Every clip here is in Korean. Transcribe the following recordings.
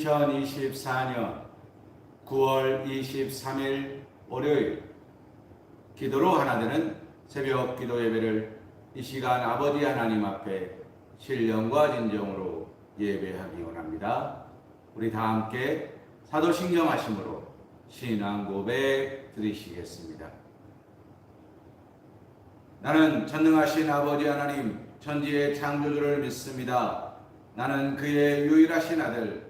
2024년 9월 23일 월요일 기도로 하나 되는 새벽 기도 예배를 이 시간 아버지 하나님 앞에 신령과 진정으로 예배하기 원합니다. 우리 다 함께 사도신경 하심으로 신앙 고백 드리시겠습니다. 나는 전능하신 아버지 하나님 천지의 창조주를 믿습니다. 나는 그의 유일하신 아들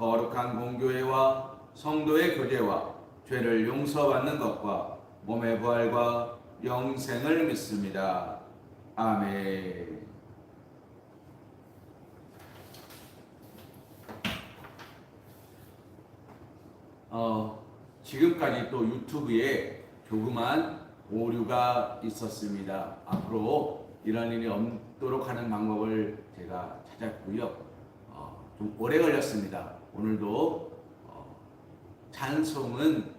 거룩한 공교회와 성도의 교제와 죄를 용서받는 것과 몸의 부활과 영생을 믿습니다. 아멘. 어, 지금까지 또 유튜브에 조그만 오류가 있었습니다. 앞으로 이런 일이 없도록 하는 방법을 제가 찾았고요. 어, 좀 오래 걸렸습니다. 오늘도 어, 찬송은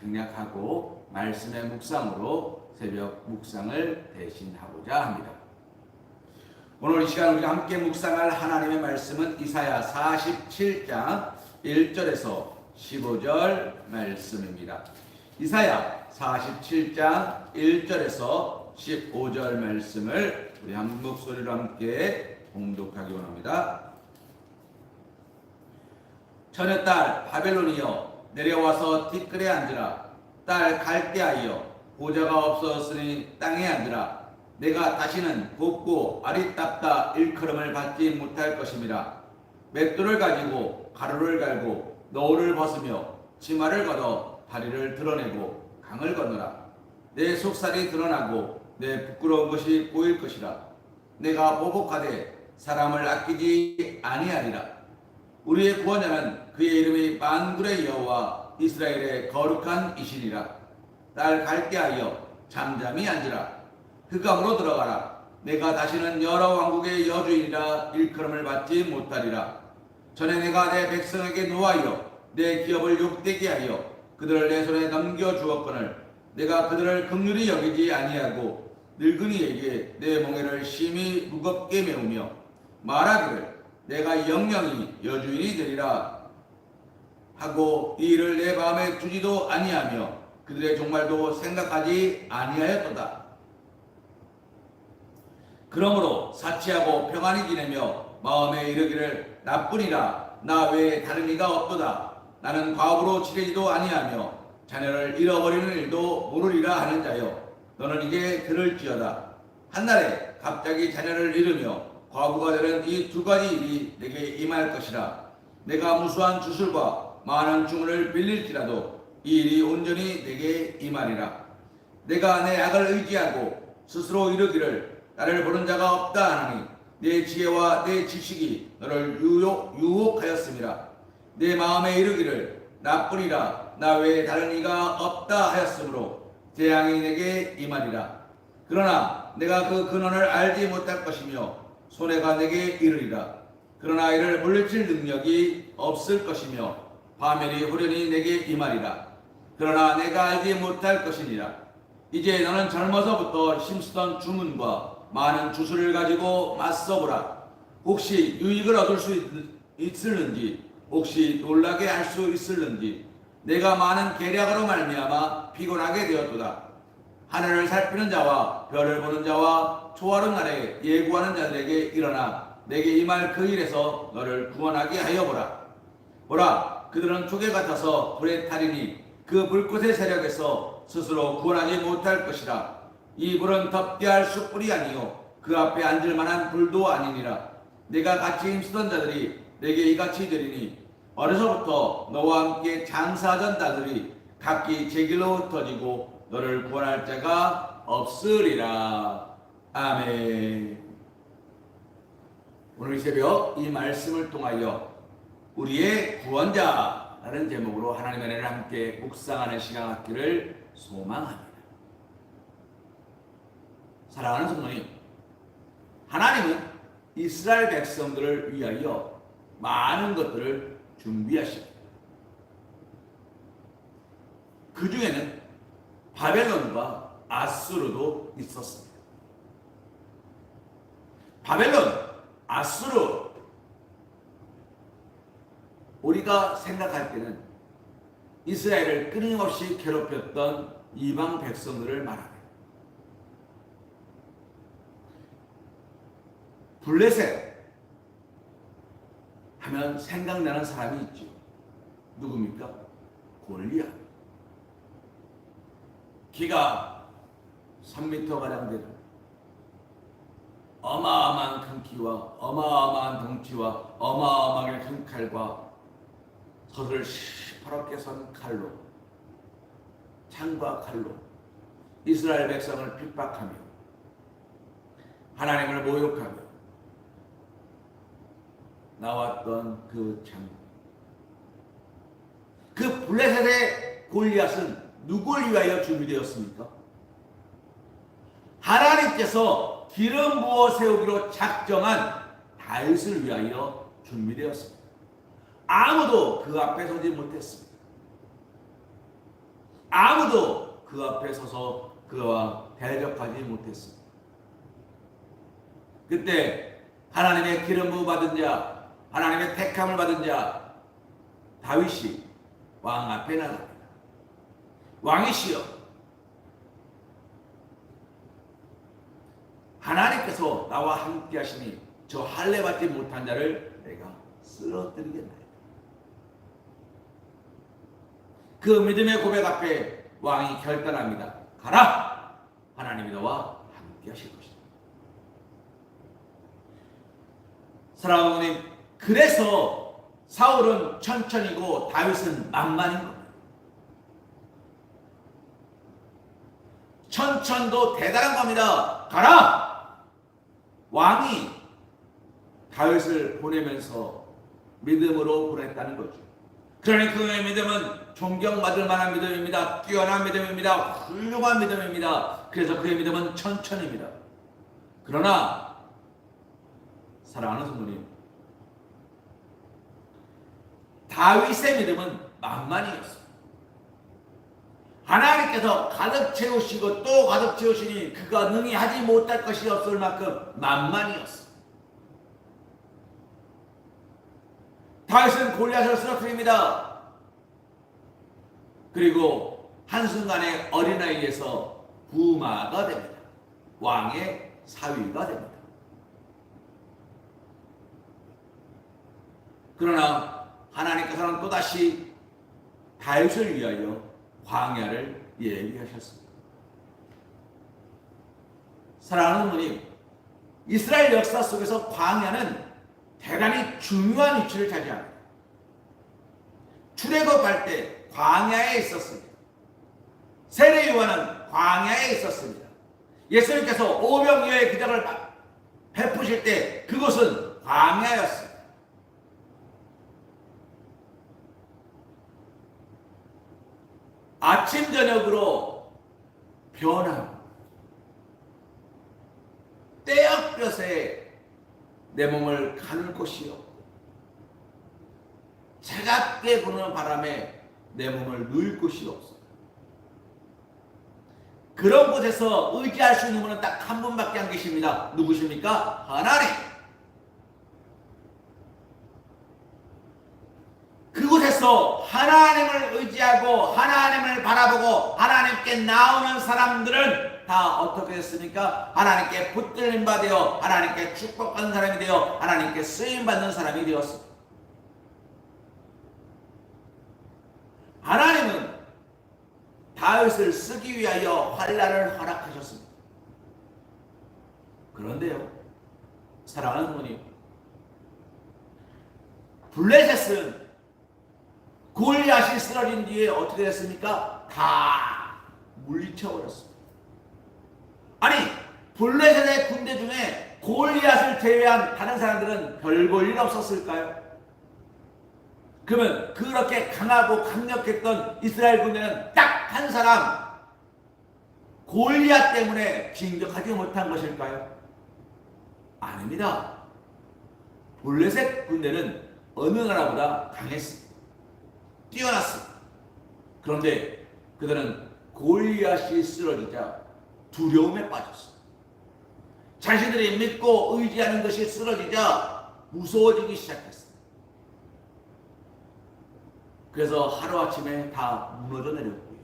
생략하고 말씀의 묵상으로 새벽 묵상을 대신하고자 합니다. 오늘 이 시간 우리가 함께 묵상할 하나님의 말씀은 이사야 47장 1절에서 15절 말씀입니다. 이사야 47장 1절에서 15절 말씀을 우리 한 목소리로 함께 봉독하기 원합니다. 처녀 딸 바벨론이여 내려와서 티끌에 앉으라. 딸 갈대아이여 보좌가 없어졌으니 땅에 앉으라. 내가 다시는 곱고 아리답다 일컬음을 받지 못할 것임이라. 맷돌을 가지고 가루를 갈고 너울을 벗으며 치마를 걷어 다리를 드러내고 강을 건너라. 내 속살이 드러나고 내 부끄러운 것이 보일 것이라. 내가 보복하되 사람을 아끼지 아니하리라 우리의 구원자는 그의 이름이 만군의 여호와 이스라엘의 거룩한 이신이라. 딸 갈대하여 잠잠히 앉으라. 흑암으로 들어가라. 내가 다시는 여러 왕국의 여주인이라 일컬음을 받지 못하리라. 전에 내가 내 백성에게 노하여 내 기업을 욕되게 하여 그들을 내 손에 넘겨 주었거늘 내가 그들을 극률히 여기지 아니하고 늙은이에게 내 멍에를 심히 무겁게 메우며 말하기를 내가 영영이 여주인이 되리라 하고 이 일을 내 마음에 두지도 아니하며 그들의 종말도 생각하지 아니하였도다. 그러므로 사치하고 평안히 지내며 마음에 이르기를 나뿐이라 나 외에 다른 이가 없도다. 나는 과부로 지내지도 아니하며 자녀를 잃어버리는 일도 모르리라 하는 자여 너는 이제 들을지어다. 한날에 갑자기 자녀를 잃으며 과부가 되는 이 두 가지 일이 내게 임할 것이라. 내가 무수한 주술과 많은 중을 빌릴지라도 이 일이 온전히 내게 임하리라. 내가 내 악을 의지하고 스스로 이르기를 나를 보는 자가 없다 하나니 내 지혜와 내 지식이 너를 유혹, 유혹하였음이라. 내 마음에 이르기를 나뿐이라 나 외에 다른 이가 없다 하였으므로 재앙이 내게 임하리라. 그러나 내가 그 근원을 알지 못할 것이며 손해가 내게 이르리라. 그러나 이를 물리칠 능력이 없을 것이며 파멸이 후련히 내게 임하리라. 그러나 내가 알지 못할 것이니라. 이제 너는 젊어서부터 힘쓰던 주문과 많은 주술을 가지고 맞서보라. 혹시 유익을 얻을 수 있, 있을는지, 혹시 놀라게 할 수 있을는지, 내가 많은 계략으로 말미암아 피곤하게 되었도다. 하늘을 살피는 자와 별을 보는 자와 초하루 날에 예구하는 자들에게 일어나 내게 임할 그 일에서 너를 구원하게 하여 보라. 보라, 그들은 조개 같아서 불에 타리니 그 불꽃의 세력에서 스스로 구원하지 못할 것이라. 이 불은 덮게 할 숯불이 아니요 그 앞에 앉을 만한 불도 아니니라. 내가 같이 힘쓰던 자들이 내게 이같이 되리니 어려서부터 너와 함께 장사하던 자들이 각기 제 길로 흩어지고 너를 구원할 자가 없으리라. 아멘. 오늘 새벽 이 말씀을 통하여 우리의 구원자라는 제목으로 하나님의 은혜를 함께 묵상하는 시간 갖기를 소망합니다. 사랑하는 성도님, 하나님은 이스라엘 백성들을 위하여 많은 것들을 준비하십니다. 그 중에는 바벨론과 아수르도 있었습니다. 바벨론, 아수르 우리가 생각할 때는 이스라엘을 끊임없이 괴롭혔던 이방 백성들을 말합니다. 블레셋 하면 생각나는 사람이 있죠. 누굽니까? 골리앗. 키가 3m 가량 되는 어마어마한 큰 키와 어마어마한 덩치와 어마어마하게 큰 칼과 젖을 시퍼렇게 선 칼로 창과 칼로 이스라엘 백성을 핍박하며 하나님을 모욕하며 나왔던 그 장. 그 블레셋의 골리앗은 누굴 위하여 준비되었습니까? 하나님께서 기름 부어 세우기로 작정한 다윗을 위하여 준비되었습니다. 아무도 그 앞에 서지 못했습니다. 아무도 그 앞에 서서 그와 대적하지 못했습니다. 그때 하나님의 기름 부어 받은 자, 하나님의 택함을 받은 자 다윗이 왕 앞에 나갑니다. 왕이시여 하나님께서 나와 함께 하시니 저 할례 받지 못한 자를 내가 쓰러뜨리겠나이다. 그 믿음의 고백 앞에 왕이 결단합니다. 가라! 하나님이 너와 함께 하실 것이다. 사랑하는 어머님, 그래서 사울은 천천히고 다윗은 만만인 겁니다. 천천도 대단한 겁니다. 가라! 왕이 다윗을 보내면서 믿음으로 보냈다는 거죠. 그러니 그의 믿음은 존경받을 만한 믿음입니다. 뛰어난 믿음입니다. 훌륭한 믿음입니다. 그래서 그의 믿음은 천천입니다. 그러나 사랑하는 성도님, 다윗의 믿음은 만만이었습니다. 하나님께서 가득 채우시고 또 가득 채우시니 그가 능히 하지 못할 것이 없을 만큼 만만이었어. 다윗은 골리앗을 쓰러뜨립니다. 그리고 한순간에 어린아이에서 부마가 됩니다. 왕의 사위가 됩니다. 그러나 하나님께서는 또다시 다윗을 위하여 광야를 예비하셨습니다. 사랑하는 어머님, 이스라엘 역사 속에서 광야는 대단히 중요한 위치를 차지합니다. 출애굽할 때 광야에 있었습니다. 세례 요한은 광야에 있었습니다. 예수님께서 오병이어의 기적을 베푸실 때 그곳은 광야였습니다. 아침 저녁으로 변함. 떼역볕에 내 몸을 가눌 곳이 없고 차갑게 부는 바람에 내 몸을 누일 곳이 없어 그런 곳에서 의지할 수 있는 분은 딱 한 분밖에 안 계십니다. 누구십니까? 하나님 그곳에서 하나님을 의지하고 하나님을 바라보고 하나님께 나오는 사람들은 다 어떻게 됐습니까? 하나님께 붙들림 받되어 하나님께 축복받는 사람이 되어 하나님께 쓰임 받는 사람이 되었습니다. 하나님은 다윗을 쓰기 위하여 환란을 허락하셨습니다. 그런데요, 사랑하는 부모님, 블레셋은 골리앗이 쓰러진 뒤에 어떻게 됐습니까? 다 물리쳐 버렸습니다. 아니 블레셋의 군대 중에 골리앗을 제외한 다른 사람들은 별 볼 일 없었을까요? 그러면 그렇게 강하고 강력했던 이스라엘 군대는 딱 한 사람 골리앗 때문에 진격하지 못한 것일까요? 아닙니다. 블레셋 군대는 어느 나라보다 강했습니다. 뛰어났습니다. 그런데 그들은 골리앗이 쓰러지자 두려움에 빠졌습니다. 자신들이 믿고 의지하는 것이 쓰러지자 무서워지기 시작했습니다. 그래서 하루아침에 다 무너져 내렸고요.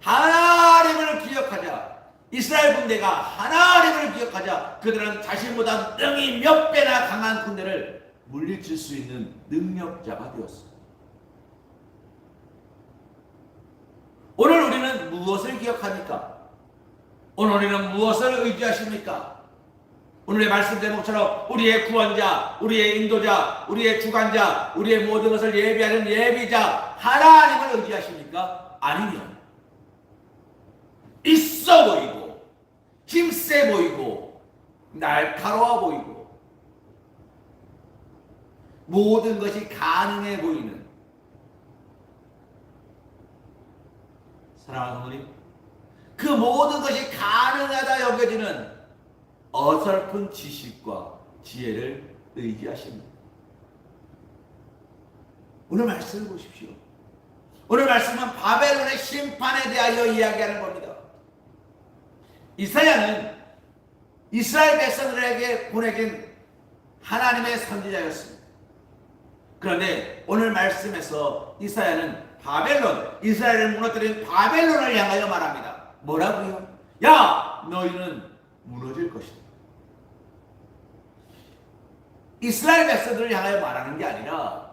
하나님을 기억하자. 이스라엘 군대가 하나님을 기억하자. 그들은 자신보다 능히 몇 배나 강한 군대를 물리칠 수 있는 능력자가 되었습니다. 오늘 우리는 무엇을 기억합니까? 오늘 우리는 무엇을 의지하십니까? 오늘의 말씀 제목처럼 우리의 구원자, 우리의 인도자, 우리의 주관자, 우리의 모든 것을 예비하는 예비자 하나님을 의지하십니까? 아니면 있어 보이고 힘세 보이고 날카로워 보이고 모든 것이 가능해 보이는 사랑하는 어머님 그 모든 것이 가능하다 여겨지는 어설픈 지식과 지혜를 의지하십니다. 오늘 말씀을 보십시오. 오늘 말씀은 바벨론의 심판에 대하여 이야기하는 겁니다. 이사야는 이스라엘 백성들에게 보내긴 하나님의 선지자였습니다. 그런데 오늘 말씀에서 이사야는 바벨론, 이스라엘을 무너뜨린 바벨론을 향하여 말합니다. 뭐라고요? 야, 너희는 무너질 것이다. 이스라엘 백성들을 향하여 말하는 게 아니라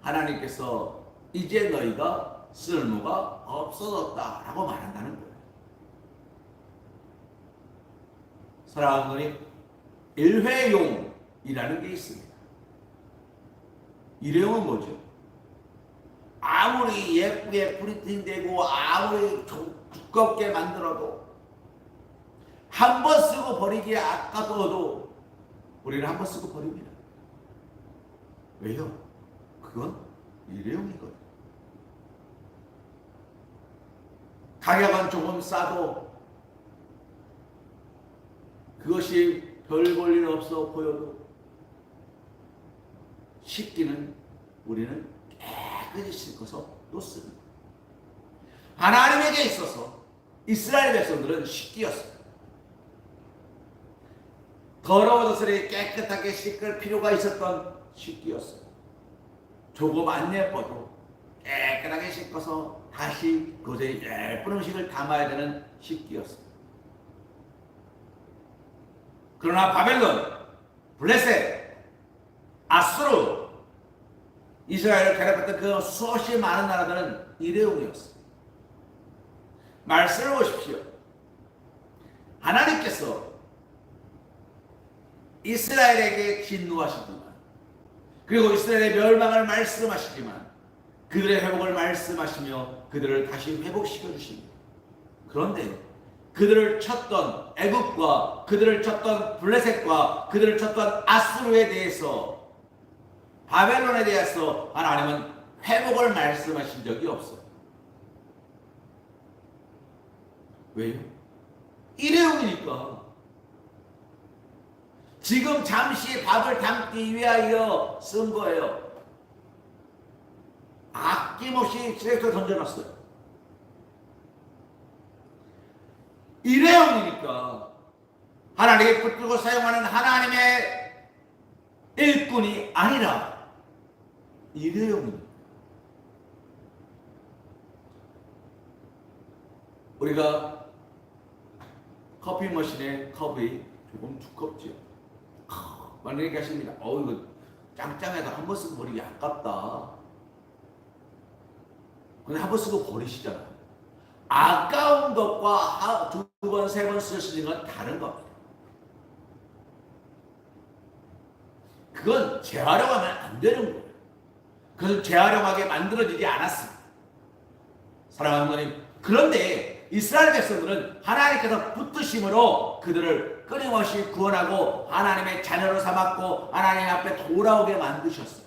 하나님께서 이제 너희가 쓸모가 없어졌다라고 말한다는 거예요. 사랑하는 거니 일회용이라는 게 있습니다. 일회용은 뭐죠? 아무리 예쁘게 프린팅되고 아무리 두껍게 만들어도 한 번 쓰고 버리기에 아까워도 우리는 한 번 쓰고 버립니다. 왜요? 그건 일회용이거든. 가격은 조금 싸도 그것이 별 볼일 없어 보여도 식기는 우리는 깨끗이 씻어서 또 씁니다. 하나님에게 있어서 이스라엘 백성들은. 더러운 옷을 깨끗하게 씻을 필요가 있었던 식기였어요. 조금 안 예뻐도 깨끗하게 씻어서 다시 그곳에 예쁜 음식을 담아야 되는 식기였어요. 그러나 바벨론, 블레셋, 아수르, 이스라엘을 괴롭혔던 그 수없이 많은 나라들은 일회용이었어요. 말씀을 보십시오. 하나님께서 이스라엘에게 진노하시지만 그리고 이스라엘의 멸망을 말씀하시지만 그들의 회복을 말씀하시며 그들을 다시 회복시켜 주십니다. 그런데 그들을 쳤던 애국과 그들을 쳤던 블레셋과 그들을 쳤던 아스루에 대해서 바벨론에 대해서 하나님은 회복을 말씀하신 적이 없어요. 왜요? 일회용이니까. 지금 잠시 밥을 담기 위하여 쓴 거예요. 아낌없이 쓰레기에 던져놨어요. 일회용이니까 하나님이 붙들고 사용하는 하나님의 일꾼이 아니라 일회용입니다. 우리가 커피 머신의 컵이 조금. 많은 얘기 하십니다. 어, 이거 짱짱해서 한번 쓰고 버리기 아깝다. 근데 한 번 쓰고 버리시잖아요. 아까운 것과 두 번, 세 번 쓰시는 건 다른 겁니다. 그건 재활용하면 안 되는 거예요. 그것은 재활용하게 만들어지지 않았습니다. 사랑하는 거님. 그런데 이스라엘 백성들은 하나님께서 붙드심으로 그들을 끊임없이 구원하고 하나님의 자녀로 삼았고 하나님 앞에 돌아오게 만드셨어요.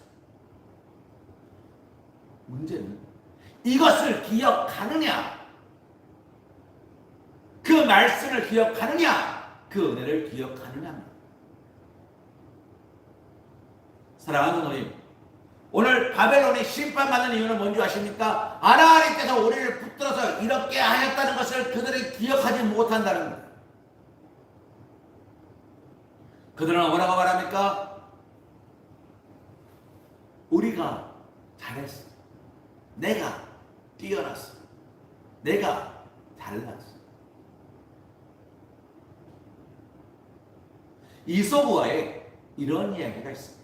문제는 이것을 기억하느냐? 그 말씀을 기억하느냐? 그 은혜를 기억하느냐? 사랑하는 너희, 오늘 바벨론이 심판받는 이유는 뭔지 아십니까? 하나님께서 우리를 붙들어서 이렇게 하였다는 것을 그들이 기억하지 못한다는 거예요. 그들은 뭐라고 말합니까? 우리가 잘했어. 내가 뛰어났어. 내가 달랐어. 이소부와의 이런 이야기가 있습니다.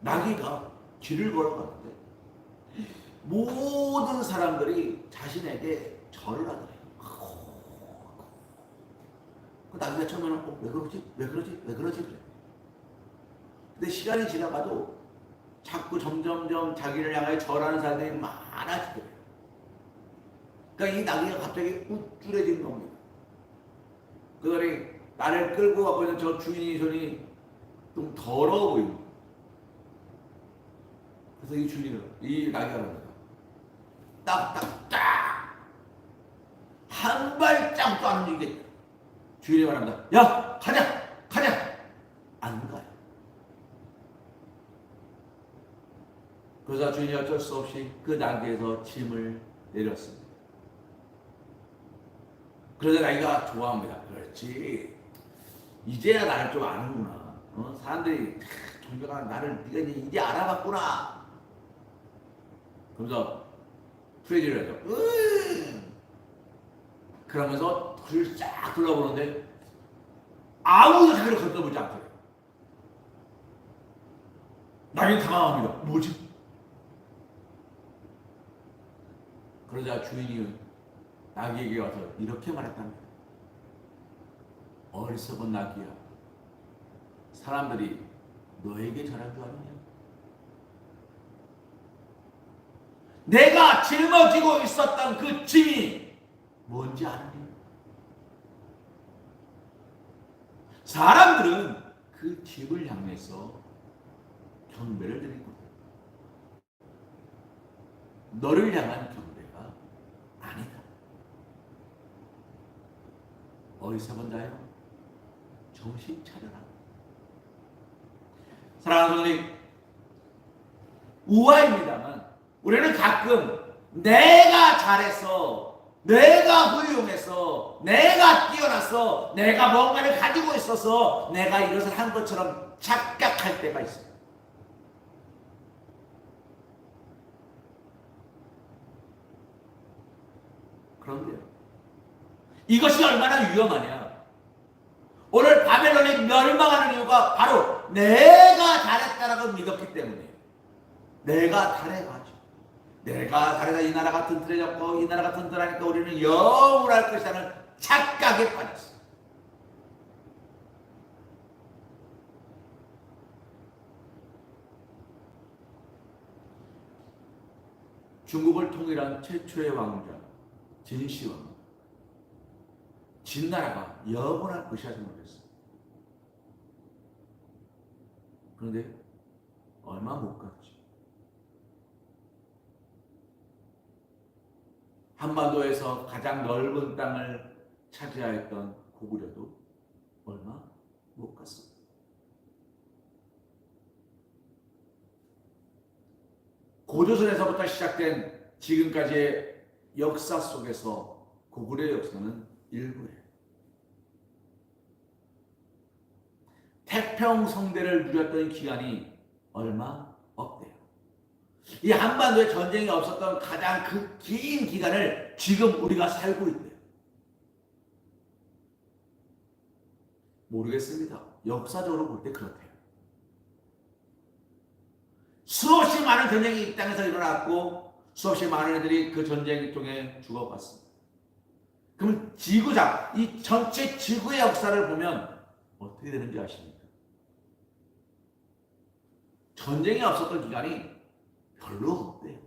나귀가 길을 걸어가는데 모든 사람들이 자신에게 절을 하더래요. 그 나귀가 처음에는 어, 왜 그러지? 왜 그러지? 왜 그러지? 그래. 근데 시간이 지나가도 자꾸 점점점 자기를 향하여 절하는 사람들이 많아지더래요. 그러니까 이 나귀가 갑자기 우쭐해진 겁니다. 그들이 나를 끌고 가고 있는 저 주인이 손이 좀 더러워 보입니다. 그래서 이 주인은 이 말합니다. 딱딱딱 한 발짝도 안 움직이겠다. 주인이 말합니다. 야 가자 가자 안 가요. 그러자 주인이 어쩔 수 없이 그 나귀에서 짐을 내렸습니다. 그러자 나이가 좋아합니다. 그렇지. 이제야 나를 좀 아는구나. 어? 사람들이 존경하는 나를 네가 이제 알아봤구나. 그러면서 프레이즈를 하죠. 으응! 그러면서 그를 쫙 둘러보는데 아무도 자기를 건너보지 않거든요. 나는 당황합니다. 뭐지? 그러자 주인이 나귀에게 와서 이렇게 말했답니다. 어리석은 나귀야. 사람들이 너에게 잘한 줄 아느냐? 내가 짊어지고 있었던 그 짐이 뭔지 아느냐? 사람들은 그 짐을 향해서 경배를 거다. 너를 향한 경배가 아니다. 어리석은 자여 정신 차려라. 사랑하는 우아입니다만 우리는 가끔 내가 잘해서 내가 훌륭해서 내가 뛰어나서 내가 뭔가를 가지고 있어서 내가 이것을 한 것처럼 착각할 때가 있어요. 그런데요. 이것이 얼마나 위험하냐. 오늘 바벨론이 멸망하는 이유가 바로 내가 잘했다라고 믿었기 때문이에요. 내가 잘해가지고. 내가 잘해서 이 나라가 튼튼해졌고 이 나라가 튼튼하니까 우리는 영원할 것이라는 착각에 빠졌어요. 중국을 통일한 최초의 왕자 진시황 진나라가 영원할 것이라 생각했어요. 그런데 얼마 못 갔지. 한반도에서 가장 넓은 땅을 차지하였던 고구려도 얼마 못 갔습니다. 고조선에서부터 시작된 지금까지의 역사 속에서 고구려 역사는 일부예요. 태평성대를 누렸던 기간이 얼마. 이 한반도에 전쟁이 없었던 가장 그 긴 기간을 지금 우리가 살고 있대요. 모르겠습니다. 역사적으로 볼 때 그렇대요. 수없이 많은 전쟁이 이 땅에서 일어났고 수없이 많은 애들이 그 전쟁 통해 죽어갔습니다. 그럼 지구상 이 전체 지구의 역사를 보면 어떻게 되는지 아십니까? 전쟁이 없었던 기간이 별로 없대요.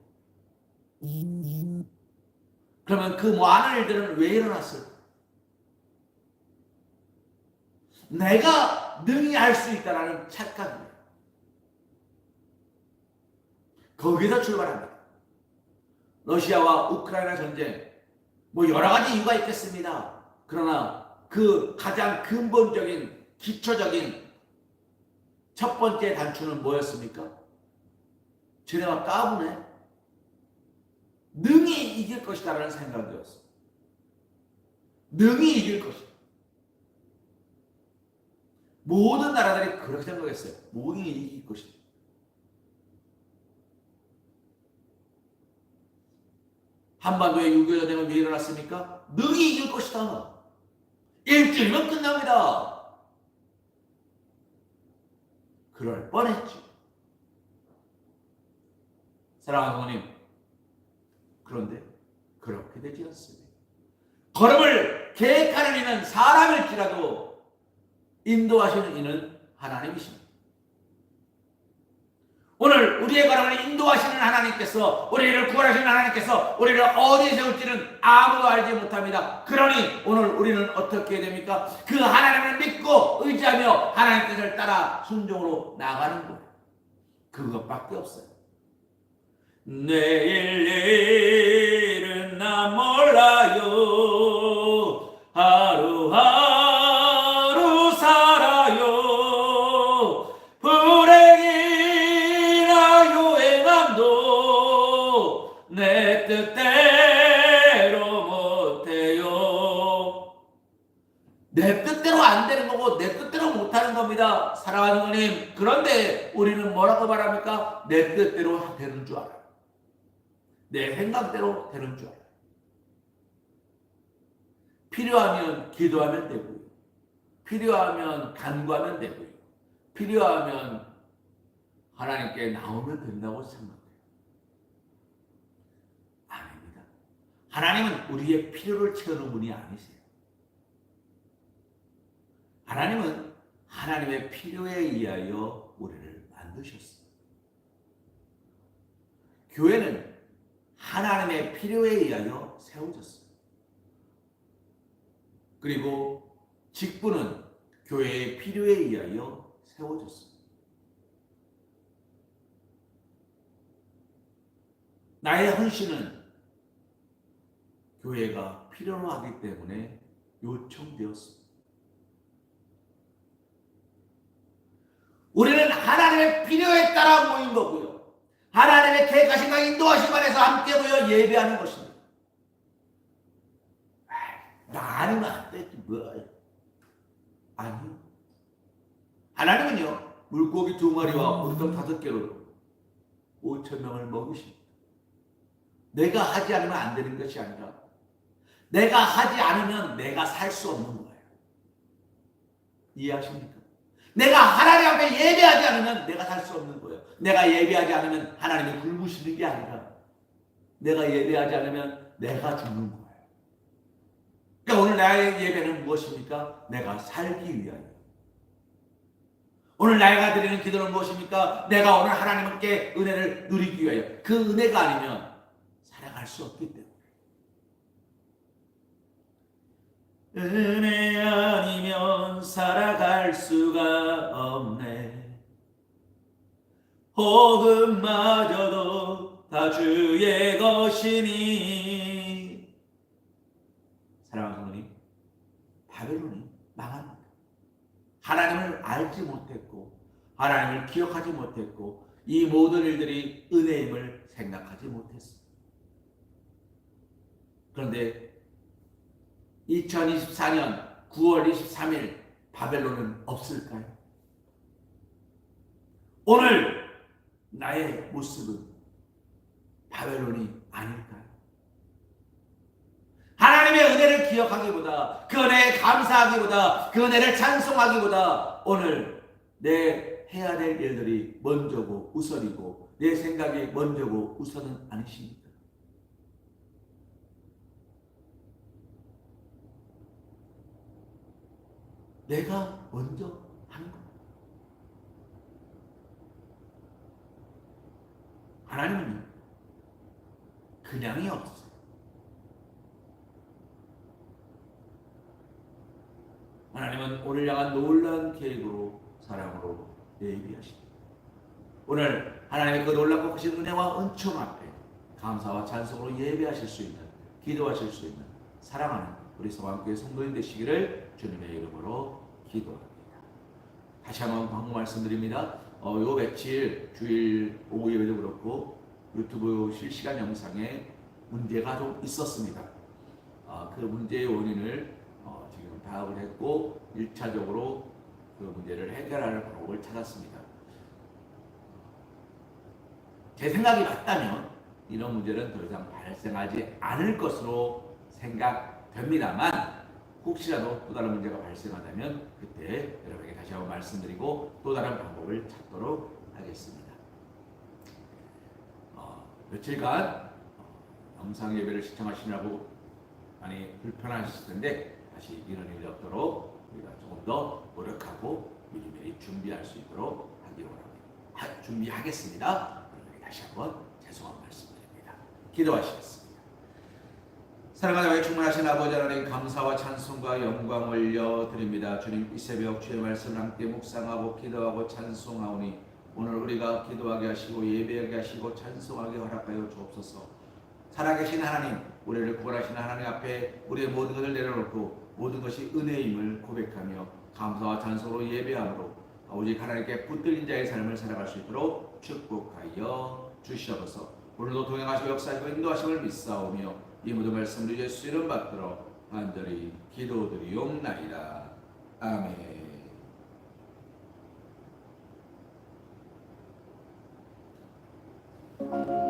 그러면 그 많은 일들은 왜 일어났을까? 내가 능히 할수 있다라는 착각이에요. 거기서 출발합니다. 러시아와 우크라이나 전쟁, 뭐 여러 가지 이유가 있겠습니다. 그러나 그 가장 근본적인, 기초적인 첫 번째 단추는 뭐였습니까? 쟤네가 까부네. 능히 이길 것이다라는 생각이었어. 능히 이길 것이다. 모든 나라들이 그렇게 생각했어요. 모든 이길 것이다. 한반도에 6.25 전쟁은 왜 일어났습니까? 능히 이길 것이다. 일주일이면 끝납니다. 그럴 뻔했죠. 사랑하는 어머님, 그런데 그렇게 되지 않습니다. 걸음을 계획하는 이는 사람일지라도 인도하시는 이는 하나님이십니다. 오늘 우리의 걸음을 인도하시는 하나님께서 우리를 구원하시는 하나님께서 우리를 어디에 세울지는 아무도 알지 못합니다. 그러니 오늘 우리는 어떻게 됩니까? 그 하나님을 믿고 의지하며 하나님 뜻을 따라 순종으로 나가는 거예요. 그것밖에 없어요. 내일 일은 나 몰라요. 하루하루 살아요. 불행이나 요행함도. 내 뜻대로 못해요. 내 뜻대로 안 되는 거고 내 뜻대로 못하는 겁니다 사랑하는 누님. 그런데 우리는 뭐라고 말합니까? 내 뜻대로 되는 줄 알아요 내 생각대로 되는 줄 알아요. 필요하면 기도하면 되고요. 필요하면 간구하면 되고요. 필요하면 하나님께 나오면 된다고 생각해요. 아닙니다. 하나님은 우리의 필요를 채우는 분이 아니세요. 하나님은 하나님의 필요에 의하여 우리를 만드셨어요. 교회는 하나님의 필요에 의하여 세워졌어요. 그리고 직분은 교회의 필요에 의하여 세워졌어요. 나의 헌신은 교회가 필요로 하기 때문에 요청되었습니다. 우리는 하나님의 필요에 따라 모인 거고요. 하나님의 계획하신과 인도하심 안에서 함께 모여 예배하는 것입니다. 나 아니면 안 되지 뭐. 아니요. 하나님은요 물고기 두 마리와 물통 다섯 개로 5천 명을 먹이십니다. 내가 하지 않으면 안 되는 것이 아니라 내가 하지 않으면 내가 살 수 없는 거예요. 이해하십니까? 내가 하나님 앞에 예배하지 않으면 내가 살 수 없는 거예요. 내가 예배하지 않으면 하나님이 굶으시는 게 아니라 내가 예배하지 않으면 내가 죽는 거예요. 그러니까 오늘 나의 예배는 무엇입니까? 내가 살기 위하여. 오늘 나이가 드리는 기도는 무엇입니까? 내가 오늘 하나님께 은혜를 누리기 위하여. 그 은혜가 아니면 살아갈 수 없기 때문에. 은혜 아니면 살아갈 수가 없네. 복음마저도 다 주의 것이니. 사랑하는 성도님, 바벨론이 망합니다. 하나님을 알지 못했고, 하나님을 기억하지 못했고, 이 모든 일들이 은혜임을 생각하지 못했습니다. 그런데 2024년 9월 23일 바벨론은 없을까요? 오늘 나의 모습은 바벨론이 아닐까요? 하나님의 은혜를 기억하기보다 그 은혜에 감사하기보다 그 은혜를 찬송하기보다 오늘 내 해야 될 일들이 먼저고 우선이고 내 생각이 먼저고 우선은 아니십니까? 내가 먼저 하나님은 그냥이 없어요. 하나님은 오늘 향한 놀라운 계획으로 사랑으로 예비하십니다. 오늘 하나님의 그 놀랍고 크신 은혜와 은총 앞에 감사와 찬송으로 예배하실 수 있는 기도하실 수 있는 사랑하는 우리 성함교회 성도인 되시기를 주님의 이름으로 기도합니다. 다시 한번 방금 말씀드립니다. 어, 요 며칠 주일 오후 예배도 그렇고 유튜브 실시간 영상에 문제가 좀 있었습니다. 아, 그 문제의 원인을 어, 지금 파악을 했고 1차적으로 그 문제를 해결하는 방법을 찾았습니다. 제 생각이 맞다면 이런 문제는 더 이상 발생하지 않을 것으로 생각됩니다만 혹시라도 또 다른 문제가 발생한다면 그때 여러분에게 다시 한번 말씀드리고 또 다른 방법을 찾도록 하겠습니다. 어, 며칠간 어, 영상 예배를 시청하시느라고 많이 불편하실 텐데 다시 이런 일이 없도록 우리가 조금 더 노력하고 미리미리 준비할 수 있도록 하기 원합니다. 하- 준비하겠습니다. 여러분에게 다시 한번 죄송한 말씀드립니다. 기도하시겠습니다. 사랑하는 의 충만하신 아버지 하나님 감사와 찬송과 영광 올려드립니다. 주님 이 새벽 주의 말씀을 함께 묵상하고 기도하고 찬송하오니 오늘 우리가 기도하게 하시고 예배하게 하시고 찬송하게 허락하여 주옵소서. 살아계신 하나님, 우리를 구원하신 하나님 앞에 우리의 모든 것을 내려놓고 모든 것이 은혜임을 고백하며 감사와 찬송으로 예배함으로 오직 하나님께 붙들린 자의 삶을 살아갈 수 있도록 축복하여 주시옵소서. 오늘도 동행하시고 역사하시고 인도하심을 믿사오며 이 모든 말씀을 예수 이름 받들어 간절히 기도드리옵나이다. 아멘. 아